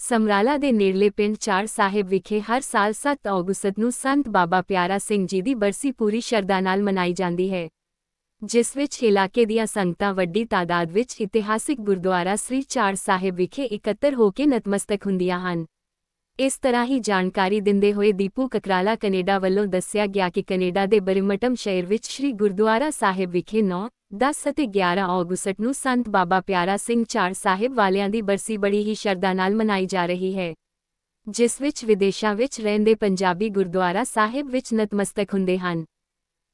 ਸਮਰਾਲਾ ਦੇ ਨੇੜਲੇ ਪਿੰਡ ਚਾਰ ਸਾਹਿਬ ਵਿਖੇ ਹਰ ਸਾਲ 7 ਅਗਸਤ ਨੂੰ ਸੰਤ ਬਾਬਾ ਪਿਆਰਾ ਸਿੰਘ ਜੀ ਦੀ ਬਰਸੀ ਪੂਰੀ ਸ਼ਰਧਾ ਨਾਲ ਮਨਾਈ ਜਾਂਦੀ ਹੈ, ਜਿਸ ਵਿੱਚ ਇਲਾਕੇ ਦੀਆਂ ਸੰਗਤਾਂ ਵੱਡੀ ਤਾਦਾਦ ਵਿੱਚ ਇਤਿਹਾਸਿਕ ਗੁਰਦੁਆਰਾ ਸ੍ਰੀ ਚਾਰ ਸਾਹਿਬ ਵਿਖੇ ਇਕੱਤਰ ਹੋ ਕੇ ਨਤਮਸਤਕ ਹੁੰਦੀਆਂ ਹਨ। ਇਸ ਤਰ੍ਹਾਂ ਹੀ ਜਾਣਕਾਰੀ ਦਿੰਦੇ ਹੋਏ ਦੀਪੂ ਕਕਰਾਲਾ ਕੈਨੇਡਾ ਵੱਲੋਂ ਦੱਸਿਆ ਗਿਆ ਕਿ ਕੈਨੇਡਾ ਦੇ ਬਰਿਮਟਮ ਸ਼ਹਿਰ ਵਿੱਚ ਸ੍ਰੀ ਗੁਰਦੁਆਰਾ ਸਾਹਿਬ ਵਿਖੇ 9 10 ਅਤੇ 11 ਅਗਸਤ ਨੂੰ ਸੰਤ ਬਾਬਾ ਪਿਆਰਾ ਸਿੰਘ ਚਾਰ ਸਾਹਿਬ ਵਾਲਿਆਂ ਦੀ ਬਰਸੀ ਬੜੀ ਹੀ ਸ਼ਰਧਾ ਨਾਲ ਮਨਾਈ ਜਾ ਰਹੀ ਹੈ, ਜਿਸ ਵਿੱਚ ਵਿਦੇਸ਼ਾਂ ਵਿੱਚ ਰਹਿੰਦੇ ਪੰਜਾਬੀ ਗੁਰਦੁਆਰਾ ਸਾਹਿਬ ਵਿੱਚ ਨਤਮਸਤਕ ਹੁੰਦੇ ਹਨ।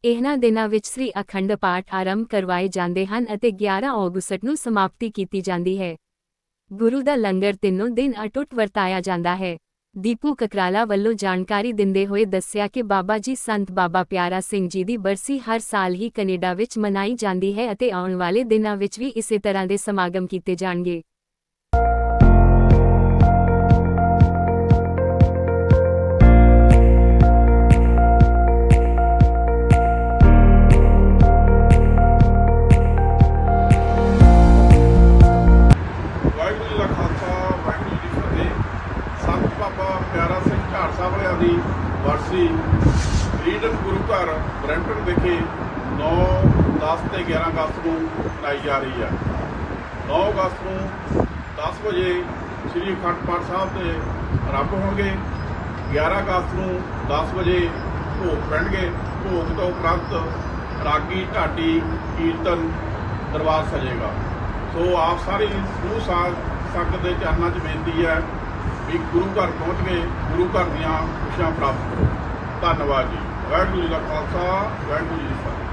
ਇਹਨਾਂ ਦਿਨਾਂ ਵਿੱਚ ਸ੍ਰੀ ਅਖੰਡ ਪਾਠ ਆਰੰਭ ਕਰਵਾਏ ਜਾਂਦੇ ਹਨ ਅਤੇ 11 ਅਗਸਤ ਨੂੰ ਸਮਾਪਤੀ ਕੀਤੀ ਜਾਂਦੀ ਹੈ। ਗੁਰੂ ਦਾ ਲੰਗਰ ਤਿੰਨੋਂ ਦਿਨ ਅਟੁੱਟ ਵਰਤਾਇਆ ਜਾਂਦਾ ਹੈ। ਦੀਪੂ ਕਕਰਾਲਾ ਵੱਲੋਂ ਜਾਣਕਾਰੀ ਦਿੰਦੇ ਹੋਏ ਦੱਸਿਆ ਕਿ ਬਾਬਾ ਜੀ ਸੰਤ ਬਾਬਾ ਪਿਆਰਾ ਸਿੰਘ ਜੀ ਦੀ ਬਰਸੀ ਹਰ ਸਾਲ ਹੀ ਕੈਨੇਡਾ ਵਿੱਚ ਮਨਾਈ ਜਾਂਦੀ ਹੈ ਅਤੇ ਆਉਣ ਵਾਲੇ ਦਿਨਾਂ ਵਿੱਚ ਵੀ ਇਸੇ ਤਰ੍ਹਾਂ ਦੇ ਸਮਾਗਮ ਕੀਤੇ ਜਾਣਗੇ। ਦੀ ਵਰਸੀ ਰੀਡਨ ਗੁਰੂ ਘਰ ਬਰੈਂਪਟਨ ਵਿਖੇ 9 10 ਤੇ 11 ਅਗਸਤ ਨੂੰ ਮਨਾਈ ਜਾ ਰਹੀ ਹੈ। 9 ਅਗਸਤ ਨੂੰ 10 ਵਜੇ ਸ੍ਰੀ ਅਖੰਡ ਪਾਠ ਸਾਹਿਬ ਦੇ ਆਰੰਭ ਹੋਣਗੇ। 11 ਅਗਸਤ ਨੂੰ 10 ਵਜੇ ਭੋਗ ਪੈਣਗੇ। ਭੋਗ ਤੋਂ ਉਪਰੰਤ ਰਾਗੀ, ਢਾਡੀ, ਕੀਰਤਨ, ਦਰਬਾਰ ਸਜੇਗਾ ਸੋ ਆਪ ਸਾਰੀ ਸਮੂਹ ਸਾਧ ਸੰਗਤ ਦੇ ਚਰਨਾਂ 'ਚ ਬੇਨਤੀ ਹੈ ਵੀ ਗੁਰੂ ਘਰ ਪਹੁੰਚ ਕੇ ਗੁਰੂ ਘਰ ਦੀਆਂ ਖੁਸ਼ੀਆਂ ਪ੍ਰਾਪਤ ਕਰੋ। ਧੰਨਵਾਦ ਜੀ। ਵਾਹਿਗੁਰੂ ਜੀ ਦਾ ਖਾਲਸਾ, ਵਾਹਿਗੁਰੂ ਜੀ ਦੀ ਫਤਿਹ।